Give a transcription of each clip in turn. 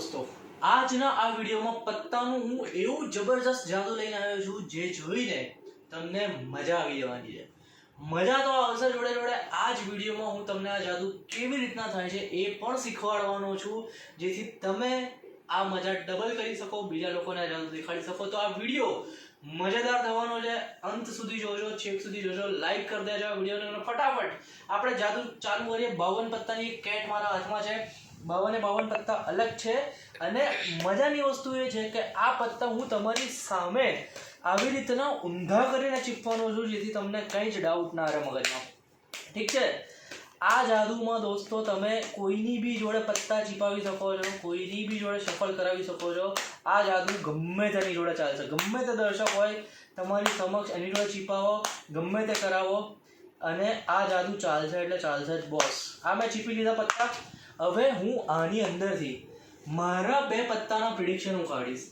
દોસ્તો, આજના આ વિડીયોમાં પત્તાનું હું એવું જબરજસ્ત જાદુ લઈને આવ્યો છું જે જોઈને તમને મજા આવી જવાની છે. મજા તો આવશે જોડે જોડે, આ જ વિડીયોમાં હું તમને આ જાદુ કેવી રીતના થાય છે એ પણ શીખવાડવાનો છું, જેથી તમે આ મજા ડબલ કરી શકો, બીજા લોકોને જાદુ દેખાડી શકો. તો આ વીડિયો મજેદાર થવાનો છે. અંત સુધી જોજો, છેક સુધી જોજો. લાઈક કરી દેજો આ વિડીયોને ફટાફટ આપણે જાદુ ચાલુ કરીએ. બાવન પત્તાની કેટ મારા હાથમાં છે. બાવને બાવન પત્તા અલગ છે. અને મજાની વસ્તુ એ છે કે આ પત્તા હું તમારી સામે આવી રીતના ઊંધા કરીને ચીપવાનો છું, જેથી તમને કંઈ જ ડાઉટ ના રહે મગજમાં. ઠીક છે? આ જાદુમાં દોસ્તો તમે કોઈની બી જોડે પત્તા ચીપાવી શકો છો, કોઈની બી જોડે સફળ કરાવી શકો છો. આ જાદુ ગમે તેની જોડે ચાલશે. ગમે તે દર્શક હોય, તમારી સમક્ષ એની જોડે ચીપાવો, ગમે તે કરાવો. અને આ જાદુ ચાલશે એટલે ચાલશે જ બોસ આ મેં ચીપી લીધા પત્તા. હવે હું આની અંદરથી મારા બે પત્તાના પ્રિડિક્શન હું કાઢીશ.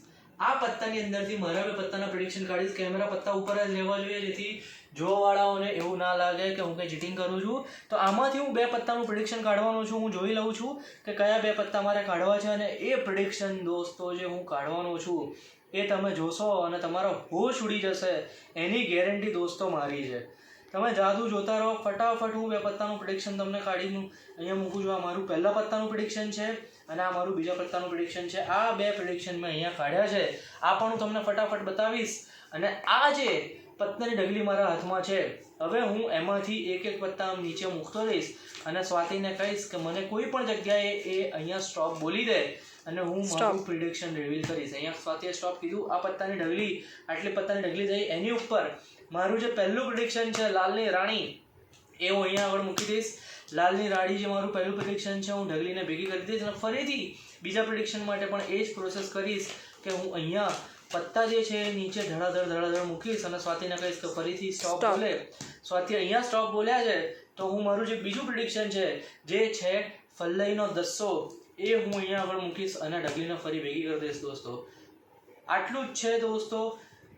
આ પત્તાની અંદરથી મારા બે પત્તાના પ્રિડિક્શન કાઢીશ. કેમેરા પત્તા ઉપર જ લેવા જોઈએ, જેથી જોવાવાળાઓને એવું ના લાગે કે હું કંઈ ચીટિંગ કરું છું. તો આમાંથી હું બે પત્તાનું પ્રિડિક્શન કાઢવાનું છું, હું જોઈ લઉં છું કે કયા બે પત્તા મારે કાઢવા છે અને એ પ્રિડિક્શન દોસ્તો જે હું કાઢવાનો છું, એ તમે જોશો અને તમારો હોશ ઉડી જશે. એની ગેરંટી દોસ્તો મારી છે. તમે જાદુ જોતા રહો, ફટાફટ હું બે પત્તાનું પ્રિડિક્શન તમને કાઢીને અહીંયા મૂકું છું, આ મારું પહેલા પત્તાનું પ્રિડિક્શન છે અને આ મારું બીજા પત્તાનું પ્રિડિક્શન છે. આ બે પ્રિડિક્શન મેં અહીંયા કાઢ્યા છે. આ પણ હું તમને ફટાફટ બતાવીશ. અને આ જે પત્તાની ડગલી મારા હાથમાં છે. હવે હું એમાંથી એક એક પત્તા આમ નીચે મૂકતો રહીશ અને સ્વાતિને કહીશ કે મને કોઈ પણ જગ્યાએ એ અહીંયા સ્ટોપ બોલી દે અને હું મારું પ્રિડિક્શન રિવીલ કરીશ. અહીંયા સ્વાતિએ સ્ટોપ કીધું આ પત્તાની ડગલી આટલી પત્તાની ડગલી થઈ. એની ઉપર મારું જે પહેલું પ્રિડિક્શન છે લાલની રાણી એ હું અહીંયા આગળ મૂકી દઈશ. લાલની રાણી જે મારું પહેલું પ્રિડિક્શન છે હું ઢગલીને ભેગી કરી દઈશ અને ફરીથી બીજા પ્રિડિક્શન માટે પણ એ જ પ્રોસેસ કરીશ કે હું અહીંયા પત્તા જે છે નીચે ધડાધડ ધડાધડ મૂકીશ અને સ્વાતિને કહીશ તો ફરીથી સ્ટોપ બોલે. સ્વાતિ અહીંયા સ્ટોપ બોલ્યા છે તો હું મારું જે બીજું પ્રિડિક્શન છે જે છે ફલ્લઈનો દસ્સો એ હું અહીંયા આગળ મૂકીશ અને ડગલીને ફરી ભેગી કરી દઈશ દોસ્તો. આટલું જ છે દોસ્તો.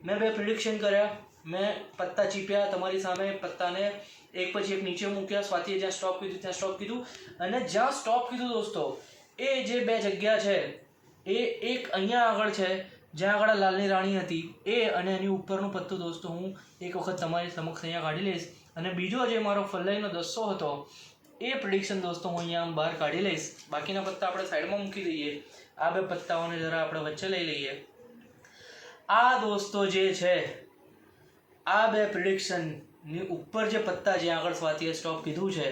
મેં બે પ્રિડિક્શન કર્યા. મેં પત્તા ચીપ્યા તમારી સામે પત્તાને એક પછી એક નીચે મૂક્યા. સ્વાતિએ જ્યાં સ્ટોપ કીધું ત્યાં સ્ટોપ કીધું. અને જ્યાં સ્ટોપ કીધું દોસ્તો એ જે બે જગ્યા છે એ એક અહીંયા આગળ છે. જ્યાં આગળ લાલની રાણી હતી, એ અને એની ઉપરનું પત્તું દોસ્તો હું એક વખત તમારી સમક્ષ અહીંયા કાઢી લઈશ. અને બીજો જે મારો ફલ્લાઈનો દસ્સો હતો, એ પ્રિડિક્શન દોસ્તો હું અહીંયા આમ બહાર કાઢી લઈશ. બાકીના પત્તા આપણે સાઈડમાં મૂકી દઈએ. આ બે પત્તાઓને જરા આપણે વચ્ચે લઈ લઈએ. આ દોસ્તો જે છે, આ બે પ્રિડિક્શનની ઉપર જે પત્તા જ્યાં આગળ સ્વાતિએ સ્ટોપ કીધું છે,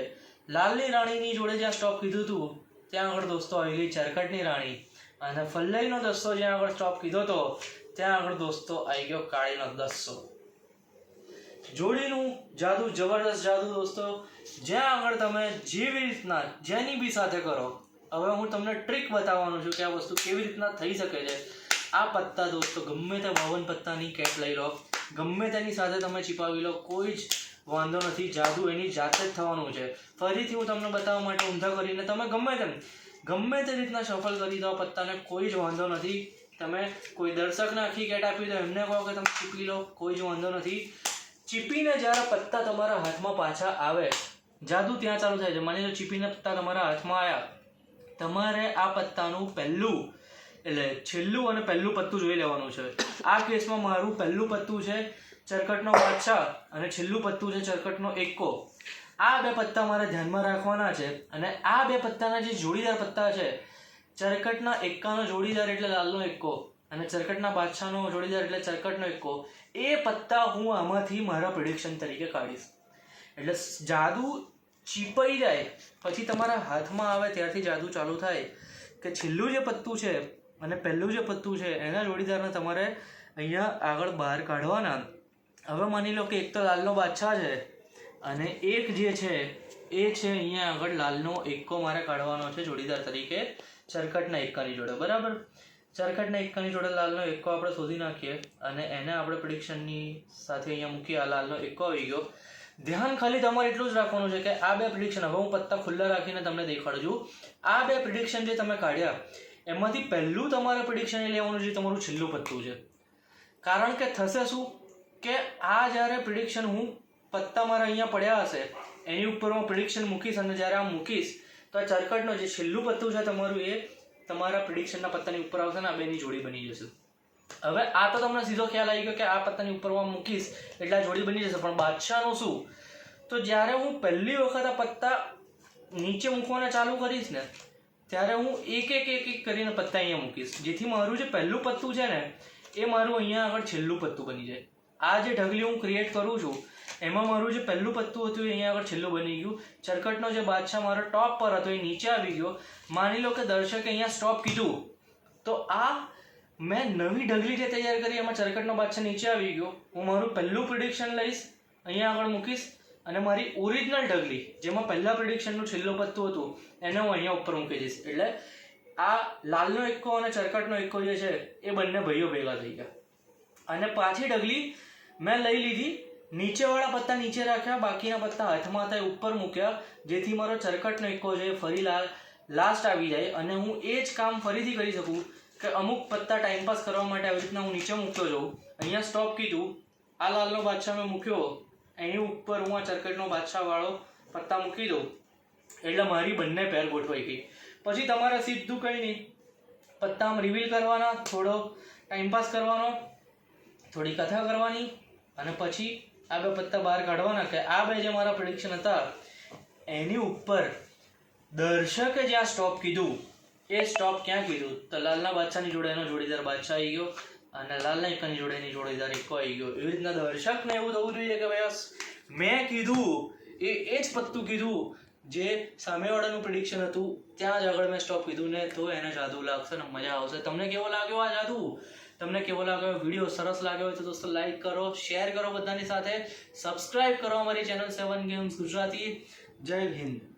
લાલની રાણીની જોડે જ્યાં સ્ટોપ કીધું હતું, ત્યાં આગળ દોસ્તો આવી ગઈ ચરકટની રાણી. અને ફલ્લઈનો દસ્તો જ્યાં આગળ સ્ટોપ કીધો હતો ત્યાં આગળ દોસ્તો આવી ગયો કાળીનો દસ્તો. જોડીનું જાદુ, જબરદસ્ત જાદુ દોસ્તો, જ્યાં આગળ તમે જેવી રીતના જેની બી સાથે કરો, હવે હું તમને ટ્રીક બતાવવાનો છું કે આ વસ્તુ કેવી રીતના થઈ શકે છે. આ પત્તા દોસ્તો ગમે તે બાવન પત્તાની કેટ લઈ લો, ગમે તેની સાથે તમે ચીપાવી લો, કોઈ જ વાંધો નથી, જાદુ એની જાતે જ થવાનું છે. ફરીથી હું તમને બતાવવા માટે ઊંધા કરીને તમે ગમે તેમ ગમે તે રીતના સફળ કરી દો પત્તાને કોઈ જ વાંધો નથી. તમે કોઈ દર્શકને આખી કેટ આપી દો, એમને કહો કે તમે ચીપી લો, કોઈ જ વાંધો નથી. ચીપીને જ્યારે પત્તા તમારા હાથમાં પાછા આવે, જાદુ ત્યાં ચાલુ થાય છે. માની લો ચીપીને પત્તા તમારા હાથમાં આવ્યા. તમારે આ પત્તાનું પહેલું, એટલે છેલ્લું અને પહેલું પત્તું જોઈ લેવાનું છે. આ કેસમાં મારું પહેલું પત્તું છે ચરકટનો બાદશાહ અને છેલ્લું પત્તું છે ચરકટનો એક્કો. આ બે પત્તા મારે ધ્યાનમાં રાખવાના છે અને આ બે પત્તાના જે જોડીદાર પત્તા છે, ચરકટના એક્કાનો જોડીદાર એટલે લાલનો એક્કો અને ચરકટના બાદશાહનો જોડીદાર એટલે ચરકટનો એક્કો, એ પત્તા હું આમાંથી મારા પ્રિડિક્શન તરીકે કાઢીશ. એટલે જાદુ ચીપાઈ જાય, પછી તમારા હાથમાં આવે ત્યારથી જાદુ ચાલુ થાય કે છેલ્લું જે પત્તું છે અને પહેલું જે પત્તું છે, એના જોડીદારને તમારે અહીંયા આગળ બહાર કાઢવાના. હવે માની લો કે એક તો લાલનો બાદશાહ છે અને એક જે છે, એ છે અહીંયા આગળ લાલનો એક્કો મારે કાઢવાનો છે જોડીદાર તરીકે. ચરકટના એક્કાની જોડે, બરાબર? ચરકટના એક્કાની જોડે લાલનો એક્કો આપણે શોધી નાખીએ અને એને આપણે પ્રિડિક્શનની સાથે અહીંયા મૂકીએ. આ લાલનો એક્કો આવી ગયો. ધ્યાન ખાલી તમારે એટલું જ રાખવાનું છે કે આ બે પ્રિડિક્શન, હવે હું પત્તા ખુલ્લા રાખીને તમને દેખાડું. આ બે પ્રિડિક્શન જે તમે કાઢ્યા, એમાંથી પહેલું તમારે પ્રિડિક્શન એ લેવાનું છે તમારું છેલ્લું પત્તું છે. કારણ કે થશે શું? કે આ જ્યારે પ્રિડિક્શન હું પત્તા મારા અહીંયા પડ્યા હશે. એની ઉપર હું પ્રિડિક્શન મૂકીશ અને જ્યારે આ મૂકીશ, તો આ ચરકટનો જે છેલ્લું પત્તું છે તમારું એ તમારા પ્રિડિક્શનના પત્તાની ઉપર આવશે ને આ બેની જોડી બની જશે. હવે આ તો તમને સીધો ખ્યાલ આવી ગયો કે આ પત્તાની ઉપર હું મૂકીશ, એટલે આ જોડી બની જશે. પણ બાદશાહનું શું? તો જ્યારે હું પહેલી વખત આ પત્તા નીચે મૂકવાના ચાલુ કરીશ ને, ત્યારે હું એક એક એક એક કરીને પત્તા અહીંયા મૂકીશ. જેથી મારું જે પહેલું પત્તું છે ને, એ મારું અહીંયા આગળ છેલ્લું પત્તું બની જાય. આ જે ઢગલી હું ક્રિએટ કરું છું એમાં મારું જે પહેલું પત્તું હતું એ અહીંયા આગળ છેલ્લું બની ગયું. ચરકટનો જે બાદશાહ મારો ટોપ પર હતો, એ નીચે આવી ગયો. માની લો કે દર્શકે અહીંયા સ્ટોપ કીધું. તો આ મેં નવી ઢગલી જે તૈયાર કરી, એમાં ચરકટનો બાદશાહ નીચે આવી ગયો. હું મારું પહેલું પ્રિડિક્શન લઈશ, અહીંયા આગળ મૂકીશ, અને મારી ઓરિજિનલ ઢગલી, જેમાં પહેલા પ્રિડિક્શનનું છેલ્લું પત્તું હતું, એને હું અહીંયા ઉપર મૂકી દઈશ. એટલે આ લાલનો એક્કો અને ચરકટનો એક્કો જે છે, એ બંને ભાઈઓ ભેગા થઈ ગયા. અને પાછી ડગલી મેં લઈ લીધી નીચેવાળા પત્તા નીચે રાખ્યા, બાકીના પત્તા હાથમાં એ ઉપર મૂક્યા. જેથી મારો ચરકટનો એક્કો છે, ફરી લાસ્ટ આવી જાય અને હું એ જ કામ ફરીથી કરી શકું કે અમુક પત્તા ટાઈમપાસ કરવા માટે આવી રીતના હું નીચે મૂકતો જાઉં. અહીંયા સ્ટોપ કીધું. આ લાલનો બાદશાહ મેં મૂક્યો. એની ઉપર હું આ ચરકટનો બાદશાહવાળો પત્તા મૂકી દઉં. એટલે મારી બંને પેર ગોઠવાઈ ગઈ. પછી તમારે સીધું કંઈ નહીં. પત્તા આમ રિવીલ કરવાના, થોડો ટાઈમપાસ કરવાનો, થોડી કથા કરવાની અને પછી આ બે પત્તા બહાર કાઢવાના કે આ બે જે મારા પ્રિડિક્શન હતા, એની ઉપર દર્શકે જ્યાં સ્ટોપ કીધું, એ સ્ટોપ ક્યાં કીધું? તો લાલના બાદશાહની જોડે એનો જોડીદાર બાદશાહ આવી ગયો અને લાલના એકાની જોડે એની જોડીદાર એકો આવી ગયો. એવી રીતના દર્શકને એવું થવું જોઈએ કે ભાઈ મેં કીધું, એ એ જ પત્તું કીધું જે સામેવાળાનું પ્રિડિક્શન હતું, ત્યાં જ આગળ મેં સ્ટોપ કીધું ને તો એને જાદુ લાગશે ને મજા આવશે. તમને કેવો લાગ્યો આ જાદુ? તમને કેવો લાગ્યો વીડિયો સરસ લાગ્યો હોય તો દોસ્તો લાઈક કરો શેર કરો બધાની સાથે. સબસ્ક્રાઇબ કરો અમારી ચેનલ સેવન ગેમ્સ ગુજરાતી. જય હિન્દ.